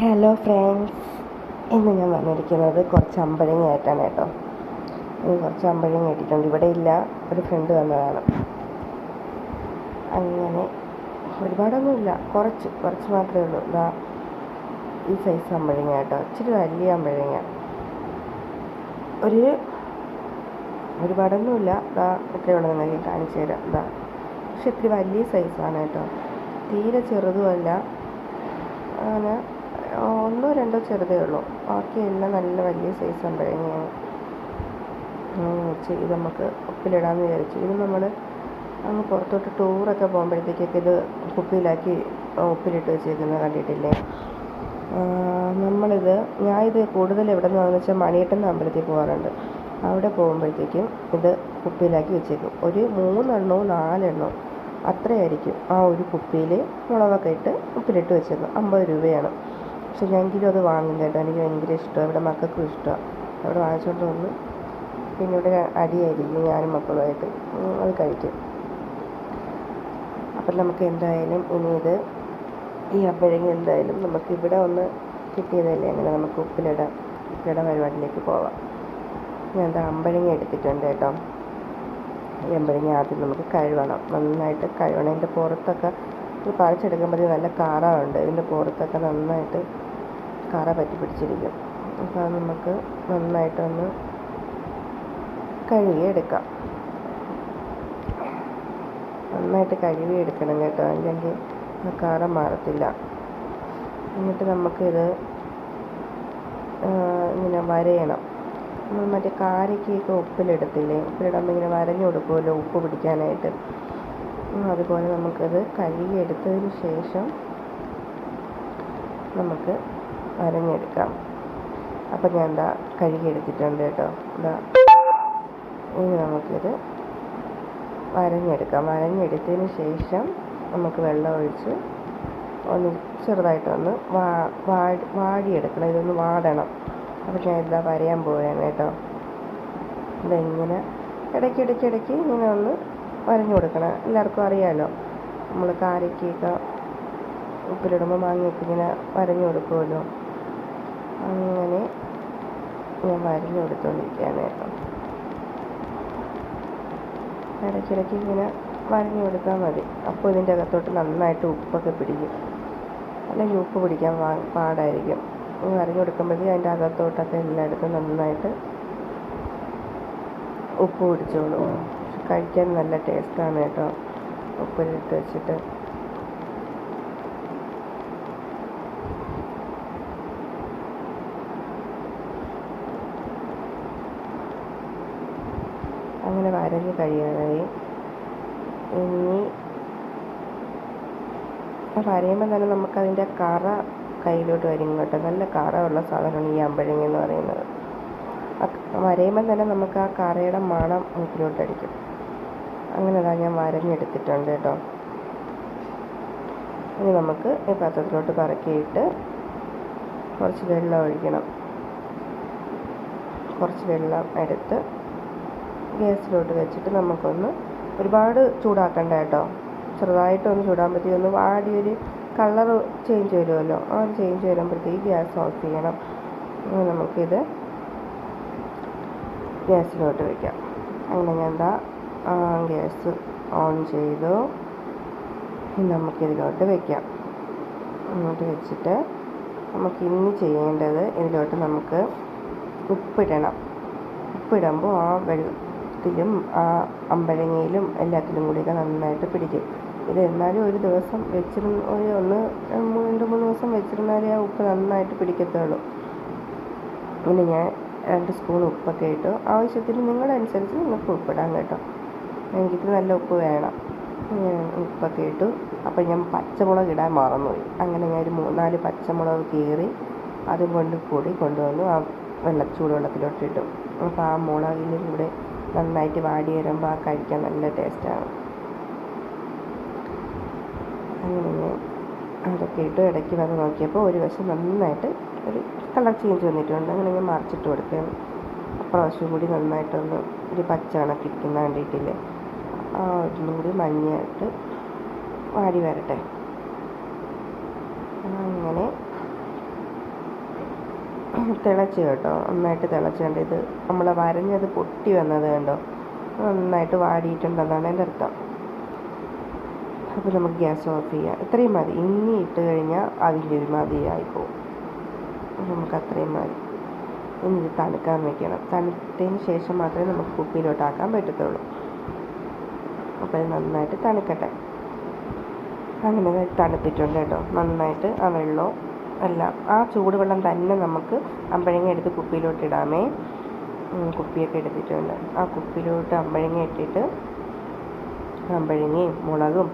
Hello friends ഇന്ന് ഞാൻ വന്നിരിക്കുന്നത് കുറച്ച് അമ്പഴങ്ങ ആയിട്ടാണ് കേട്ടോ. കുറച്ച് അമ്പഴങ്ങ ഇട്ടിട്ടുണ്ട്. ഇവിടെ ഇല്ല ഒരു ഫ്രണ്ട് വന്നതാണ്. അങ്ങനെ ഒരുപാടൊന്നുമില്ല കുറച്ച് കുറച്ച് മാത്രമേ ഉള്ളൂ. ഇതാ ഈ സൈസ് അമ്പഴങ്ങ കേട്ടോ. ഇച്ചിരി വലിയ അമ്പഴങ്ങ. ഒരു ഒരുപാടൊന്നുമില്ല ഇതാ ഇത്രയുള്ള നിങ്ങൾക്ക് കാണിച്ചു തരാം. ഇതാ പക്ഷെ ഇത്തിരി വലിയ സൈസാണ് കേട്ടോ. തീരെ ചെറുതുമല്ല. അങ്ങനെ ഒന്നോ രണ്ടോ ചെറുതേ ഉള്ളൂ. ബാക്കിയെല്ലാം നല്ല വലിയ സൈസ് അമ്പഴങ്ങയാണ് വെച്ച് ഇത് നമുക്ക് ഉപ്പിലിടാമെന്ന് വിചാരിച്ചു. ഇത് നമ്മൾ അങ്ങ് പുറത്തോട്ട് ടൂറൊക്കെ പോകുമ്പോഴത്തേക്കൊക്കെ ഇത് കുപ്പിയിലാക്കി ഉപ്പിലിട്ട് വെച്ചേക്കുന്നത് കണ്ടിട്ടില്ലേ? നമ്മളിത് ഞാനിത് കൂടുതൽ എവിടെ നിന്നാണെന്ന് വെച്ചാൽ മണിയട്ടൻ അമ്പലത്തിൽ പോകാറുണ്ട് അവിടെ പോകുമ്പോഴത്തേക്കും ഇത് കുപ്പിയിലാക്കി വെച്ചേക്കും. ഒരു മൂന്നെണ്ണോ നാലെണ്ണോ അത്രയായിരിക്കും ആ ഒരു കുപ്പിയിൽ മുളകൊക്കെ ഇട്ട് ഉപ്പിലിട്ട് വെച്ചേക്കും അമ്പത് രൂപയാണ്. പക്ഷെ ഞാനെങ്കിലും അത് വാങ്ങില്ല കേട്ടോ. എനിക്ക് ഭയങ്കര ഇഷ്ടമാണ് ഇവിടെ മക്കൾക്കും ഇഷ്ടമാണ് അവിടെ വാങ്ങിച്ചുകൊണ്ട് വന്ന് പിന്നെ ഇവിടെ അടിയായിരിക്കും ഞാനും മക്കളുമായിട്ട്. അത് കഴിക്കും. അപ്പം നമുക്ക് എന്തായാലും ഇനി ഇത് ഈ അമ്പഴങ്ങ എന്തായാലും നമുക്ക് ഇവിടെ ഒന്ന് കിട്ടിയതല്ലേ? അങ്ങനെ നമുക്ക് ഉപ്പിലിട ഉപ്പിലിട പരിപാടിയിലേക്ക് പോവാം. ഞാൻ എന്താ അമ്പഴങ്ങ എടുത്തിട്ടുണ്ട് കേട്ടോ. ഈ അമ്പഴങ്ങ ആദ്യം നമുക്ക് കഴുകണം. നന്നായിട്ട് കഴുകണം. അതിന്റെ പുറത്തൊക്കെ ഇത് പറിച്ചെടുക്കുമ്പോൾ നല്ല കാറുണ്ട് ഇതിന്റെ പുറത്തൊക്കെ നന്നായിട്ട് കറ പറ്റി പിടിച്ചിരിക്കും. അപ്പോൾ അത് നമുക്ക് നന്നായിട്ടൊന്ന് കഴുകിയെടുക്കാം. നന്നായിട്ട് കഴുകിയെടുക്കണം കേട്ടോ. അല്ലെങ്കിൽ ആ കറ മാറത്തില്ല. എന്നിട്ട് നമുക്കിത് ഇങ്ങനെ വരയണം. നമ്മൾ മറ്റേ കാരയ്ക്കൊക്കെ ഉപ്പിലിടത്തില്ലേ? ഉപ്പിലിടുമ്പോൾ ഇങ്ങനെ വരഞ്ഞു കൊടുക്കുമല്ലോ ഉപ്പ് പിടിക്കാനായിട്ട്. അതുപോലെ നമുക്കത് കഴുകിയെടുത്തതിന് ശേഷം നമുക്ക് അരഞ്ഞെടുക്കാം. അപ്പം ഞാൻ എന്താ കഴുകിയെടുത്തിട്ടുണ്ട് കേട്ടോ. എന്താ ഇനി നമുക്കിത് വരഞ്ഞെടുക്കാം വരഞ്ഞെടുത്തതിന് ശേഷം നമുക്ക് വെള്ളം ഒഴിച്ച് ഒന്ന് ചെറുതായിട്ടൊന്ന് വാ വാടി വാടിയെടുക്കണം. ഇതൊന്ന് വാടണം. അപ്പോൾ ഞാൻ ഇതാ വരയാൻ പോവുകയാണ് കേട്ടോ. ഇതെങ്ങനെ ഇടയ്ക്ക് ഇടയ്ക്ക് ഇടയ്ക്ക് ഇങ്ങനെ ഒന്ന് വരഞ്ഞു കൊടുക്കണം. എല്ലാവർക്കും അറിയാമല്ലോ നമ്മൾ കാരയ്ക്കൊക്കെ ഉപ്പിലിടുമ്പോൾ മാങ്ങയൊക്കെ ഇങ്ങനെ വരഞ്ഞു കൊടുക്കുമല്ലോ. അങ്ങനെ ഞാൻ വരഞ്ഞു കൊടുത്തുകൊണ്ടിരിക്കുകയാണ് കേട്ടോ. ഇടയ്ക്കിടയ്ക്ക് ഇങ്ങനെ വരഞ്ഞു കൊടുത്താൽ മതി. അപ്പോൾ ഇതിന്റെ അകത്തോട്ട് നന്നായിട്ട് ഉപ്പൊക്കെ പിടിക്കും. അല്ലെങ്കിൽ ഉപ്പ് പിടിക്കാൻ പാടായിരിക്കും. വരഞ്ഞു കൊടുക്കുമ്പോഴത്തേക്കും അതിന്റെ അകത്തോട്ടൊക്കെ എല്ലായിടത്തും നന്നായിട്ട് ഉപ്പ് പിടിച്ചോളൂ. കഴിക്കാൻ നല്ല ടേസ്റ്റാണ് കേട്ടോ. ഉപ്പിലിട്ട് വെച്ചിട്ട്. അങ്ങനെ വരഞ്ഞ് കഴിയാനായി ഇനി വരയുമ്പോൾ തന്നെ നമുക്കതിന്റെ കറ കയ്യിലോട്ട് വരും കേട്ടോ. നല്ല കറ ഉള്ള സാധനമാണ് ഈ അമ്പഴങ്ങ എന്ന് പറയുന്നത്. വരയുമ്പോൾ തന്നെ നമുക്ക് ആ കറയുടെ മണം മൂക്കിലോട്ട് അടിക്കും അങ്ങനെ ഞാൻ വരഞ്ഞെടുത്തിട്ടുണ്ട് കേട്ടോ. ഇനി നമുക്ക് ഈ പാത്രത്തിലോട്ട് കറക്കിയിട്ട് കുറച്ച് വെള്ളം ഒഴിക്കണം. കുറച്ച് വെള്ളം എടുത്ത് ഗ്യാസിലോട്ട് വെച്ചിട്ട് നമുക്കൊന്ന് ഒരുപാട് ചൂടാക്കണ്ട കേട്ടോ. ചെറുതായിട്ടൊന്ന് ചൂടാകുമ്പോഴത്തേക്കും ഒന്ന് വാടി ഒരു കളർ ചേഞ്ച് വരുമല്ലോ. ആ ഒരു ചേഞ്ച് വരുമ്പോഴത്തേക്ക് ഗ്യാസ് ഓഫ് ചെയ്യണം. നമുക്കിത് ഗ്യാസിലോട്ട് വയ്ക്കാം അങ്ങനെ ഞാൻ എന്താ ഗ്യാസ് ഓൺ ചെയ്തു. നമുക്കിതിലോട്ട് വയ്ക്കാം ഇങ്ങോട്ട് വെച്ചിട്ട് നമുക്ക് ഇനി ചെയ്യേണ്ടത് ഇതിലോട്ട് നമുക്ക് ഉപ്പിടണം. ഉപ്പിടുമ്പോൾ ആ വെള്ളത്തിലും ആ അമ്പഴങ്ങയിലും എല്ലാത്തിലും കൂടി നന്നായിട്ട് പിടിക്കും. ഇത് എന്നാലും ഒരു ദിവസം വെച്ചിരുന്ന ഒരു ഒന്ന് രണ്ട് മൂന്ന് ദിവസം വെച്ചിരുന്നാലേ ആ ഉപ്പ് നന്നായിട്ട് പിടിക്കത്തുള്ളൂ. പിന്നെ ഞാൻ രണ്ട് സ്പൂൺ ഉപ്പൊക്കെ ഇട്ടു. ആവശ്യത്തിന് നിങ്ങളനുസരിച്ച് നിങ്ങൾക്ക് ഉപ്പിടാം കേട്ടോ. എനിക്കിത് നല്ല ഉപ്പ് വേണം. ഉപ്പൊക്കെ ഇട്ടു. അപ്പോൾ ഞാൻ പച്ചമുളക് ഇടാൻ മറന്നുപോയി. അങ്ങനെ ഞാൻ ഒരു മൂന്നാൽ പച്ചമുളക് കീറി അതും കൊണ്ട് കൂടി കൊണ്ടുവന്നു. ആ വെള്ള ചൂടുവെള്ളത്തിലോട്ട് ഇട്ടു. അപ്പോൾ ആ മുളകിന്റെ കൂടെ നന്നായിട്ട് വാടി വരുമ്പോൾ ആ കഴിക്കാൻ നല്ല ടേസ്റ്റാണ്. അങ്ങനെ അതൊക്കെ ഇട്ട്. ഇടയ്ക്ക് വന്ന് നോക്കിയപ്പോൾ ഒരു വശം നന്നായിട്ട് ഒരു കളർ ചേഞ്ച് വന്നിട്ടുണ്ട്. അങ്ങനെ ഞാൻ മറിച്ചിട്ട് കൊടുക്കുകയാണ് പ്രാവശ്യം കൂടി നന്നായിട്ടൊന്ന് ഒരു പച്ച കണ്ടിട്ടില്ലേ ഒന്നും കൂടി മഞ്ഞയായിട്ട് വാടി വരട്ടെ. അങ്ങനെ തിളച്ച് കേട്ടോ. നന്നായിട്ട് തിളച്ച് കണ്ട്? ഇത് നമ്മൾ വരഞ്ഞത് പൊട്ടി വന്നത് കണ്ടോ? നന്നായിട്ട് വാടിയിട്ടുണ്ടെന്നാണ് എന്റെ അർത്ഥം. അപ്പോൾ നമുക്ക് ഗ്യാസ് ഓഫ് ചെയ്യാം. ഇത്രയും മതി. ഇനി ഇട്ട് കഴിഞ്ഞാൽ അതിന്റെ മതിയായി പോകും. നമുക്ക് അത്രയും മതി. ഇനി ഇത് തണുക്കാൻ വെക്കണം. തണുത്തതിന് ശേഷം മാത്രമേ നമുക്ക് കുപ്പിയിലോട്ടാക്കാൻ പറ്റത്തുള്ളൂ. അപ്പോൾ ഇത് നന്നായിട്ട് തണുക്കട്ടെ. അങ്ങനെ തണുത്തിട്ടുണ്ട് കേട്ടോ. നന്നായിട്ട് ആ വെള്ളവും എല്ലാം ആ ചൂടുവെള്ളം തന്നെ നമുക്ക് അമ്പഴങ്ങ എടുത്ത് കുപ്പിയിലോട്ട് ഇടാമേ. കുപ്പിയൊക്കെ എടുത്തിട്ടുണ്ട്. ആ കുപ്പിയിലോട്ട് അമ്പഴങ്ങ ഇട്ടിട്ട് അമ്പഴങ്ങയും മുളകും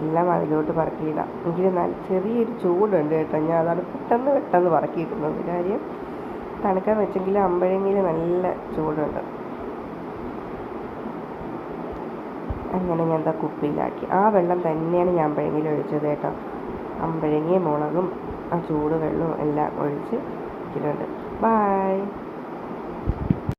എല്ലാം അതിലോട്ട് പറക്കിയിടാം. എങ്കിൽ നല്ല ചെറിയൊരു ചൂടുണ്ട് കേട്ടോ. ഞാൻ അതാണ് പെട്ടെന്ന് പെട്ടെന്ന് പറക്കിയിടുന്നത്. കാര്യം തണുക്കാൻ വെച്ചെങ്കിൽ അമ്പഴങ്ങയിൽ നല്ല ചൂടുണ്ട്. അങ്ങനെ ഞാൻ എന്താ കുപ്പിയിലാക്കി. ആ വെള്ളം തന്നെയാണ് ഞാൻ അമ്പഴങ്ങയിൽ ഒഴിച്ചത് കേട്ടോ. അമ്പഴങ്ങയും മുളകും ആ ചൂടുവെള്ളവും എല്ലാം ഒഴിച്ച് ഇട്ടിട്ടുണ്ട് ബായ്